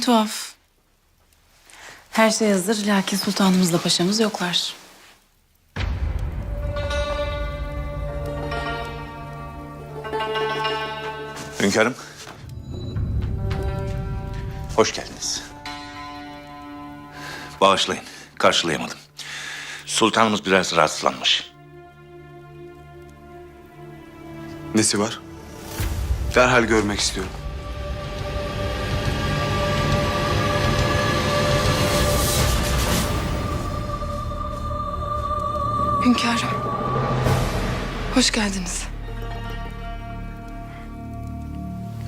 tuhaf. Her şey hazır lakin sultanımızla paşamız yoklar. Hünkârım. Hoş geldiniz. Bağışlayın, karşılayamadım. Sultanımız biraz rahatsızlanmış. Nesi var? Derhal görmek istiyorum. Hünkârım. Hoş geldiniz.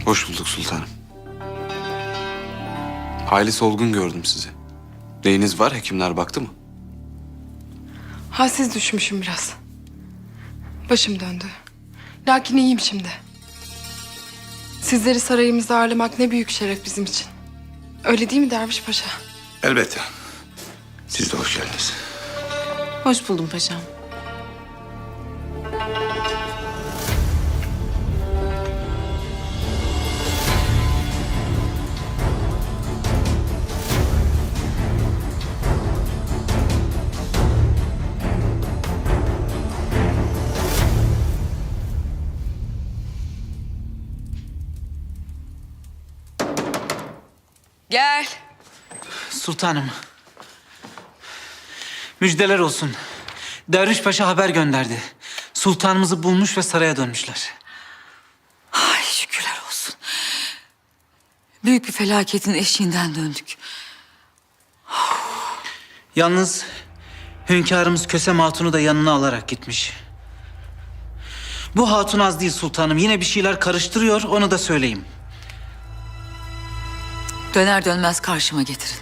Hoş bulduk sultanım. Hayli solgun gördüm sizi. Neyiniz var? Hekimler baktı mı? Halsiz düşmüşüm biraz. Başım döndü. Lakin iyiyim şimdi. Sizleri sarayımızda ağırlamak ne büyük şeref bizim için. Öyle değil mi Derviş Paşa? Elbette. Siz de hoş geldiniz. Hoş buldum paşam. Gel. Sultanım. Müjdeler olsun. Derviş Paşa haber gönderdi. Sultanımızı bulmuş ve saraya dönmüşler. Ay şükürler olsun. Büyük bir felaketin eşiğinden döndük. Yalnız hünkârımız Kösem Hatun'u da yanına alarak gitmiş. Bu hatun az değil sultanım. Yine bir şeyler karıştırıyor, onu da söyleyeyim. Döner dönmez karşıma getirin.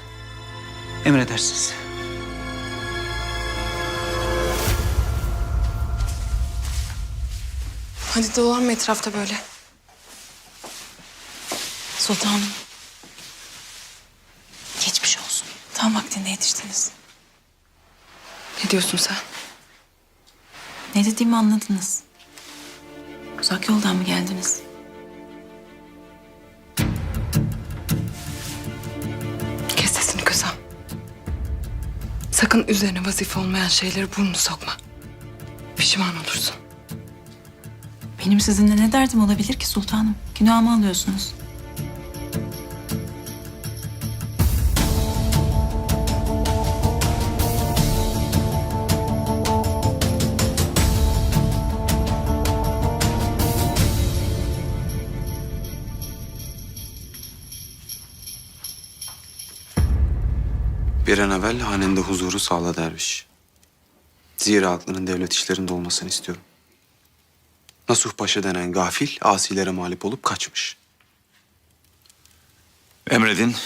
Emredersiniz. Hadi dolanma etrafta böyle. Sultanım. Geçmiş olsun. Tam vaktinde yetiştiniz. Ne diyorsun sen? Ne dediğimi anladınız. Uzak yoldan mı geldiniz? Kes sesini Kösem. Sakın üzerine vazife olmayan şeyleri burnunu sokma. Pişman olursun. Benim sizinle ne derdim olabilir ki sultanım? Günahımı alıyorsunuz. Bir an evvel hanende huzuru sağla derviş. Zira aklının devlet işlerinde olmasını istiyorum. Nasuh Paşa denen gafil asilere mağlup olup kaçmış. Emredin,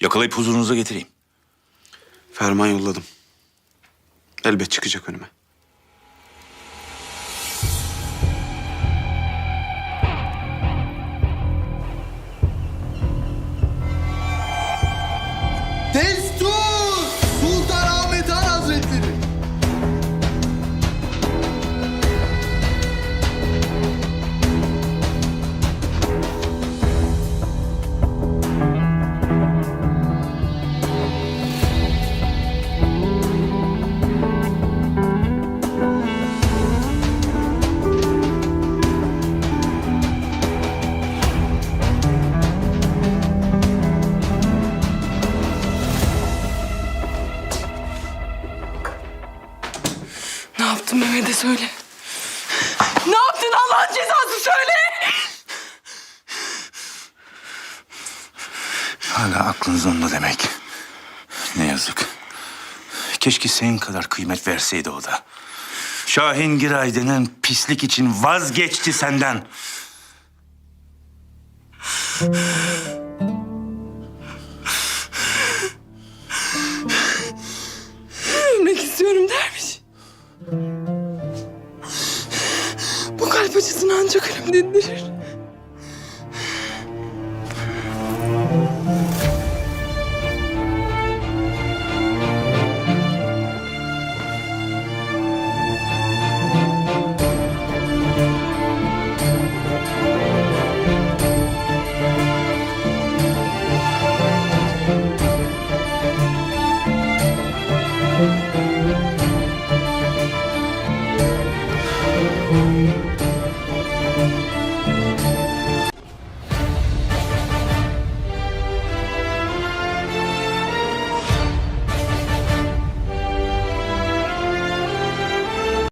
yakalayıp huzurunuza getireyim. Ferman yolladım. Elbet çıkacak önüme. Yaptın Mehmet'e söyle. Ne yaptın Allah'ın cezası söyle. Hala aklınız onda demek. Ne yazık. Keşke senin kadar kıymet verseydi o da. Şahin Giray denen pislik için vazgeçti senden. Acısını ancak ölüm dindirir.